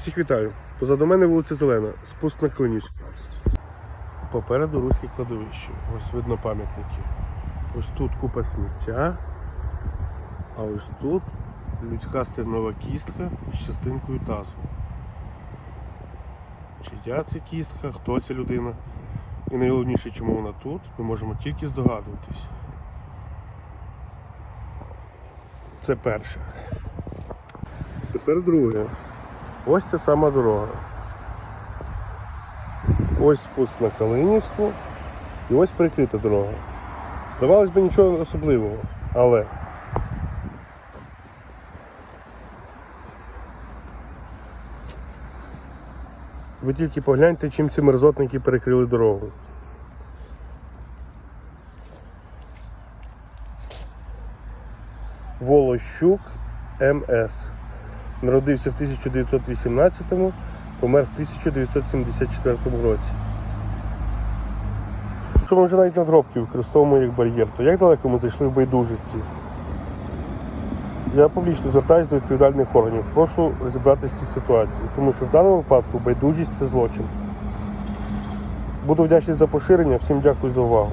Всіх вітаю. Позаду мене вулиця Зелена, спуск на Клинівську. Попереду руське кладовище. Ось видно пам'ятники. Ось тут купа сміття, а ось тут людська стегнова кістка з частинкою тазу. Чия це кістка, хто ця людина? І найголовніше, чому вона тут, ми можемо тільки здогадуватись. Це перше. Тепер друге. Ось ця сама дорога. Ось спуск на Калинівську і ось прикрита дорога. Здавалось би нічого особливого, але ви тільки погляньте, чим ці мерзотники перекрили дорогу. Волощук МС. Народився в 1918-му, помер в 1974 році. Якщо ми вже навіть надгробки використовуємо як бар'єр, то як далеко ми зайшли в байдужості? Я публічно звертаюся до відповідальних органів. Прошу розібратися в цій ситуації, тому що в даному випадку байдужість це злочин. Буду вдячний за поширення. Всім дякую за увагу.